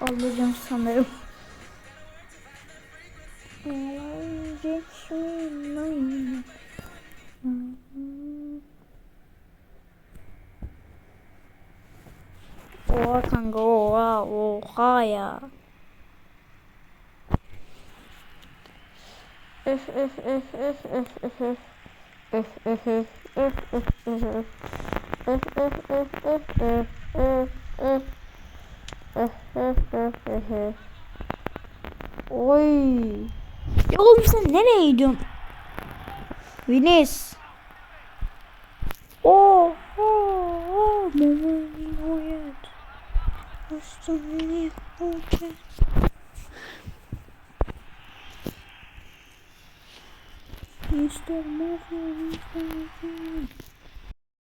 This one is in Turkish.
alacağım sanırım. Oha kanka oha oha ya. Öf öf öf öf öf öf öf. Öf öf öf öf öf öf öf. Öf öf öf öf öf öf öf. Öf öf öf öf öf. Oy. Ya oğlum sen nereye gidiyorsun? Vinis. Oh, oh, oh, mama, hayat. Hastaneye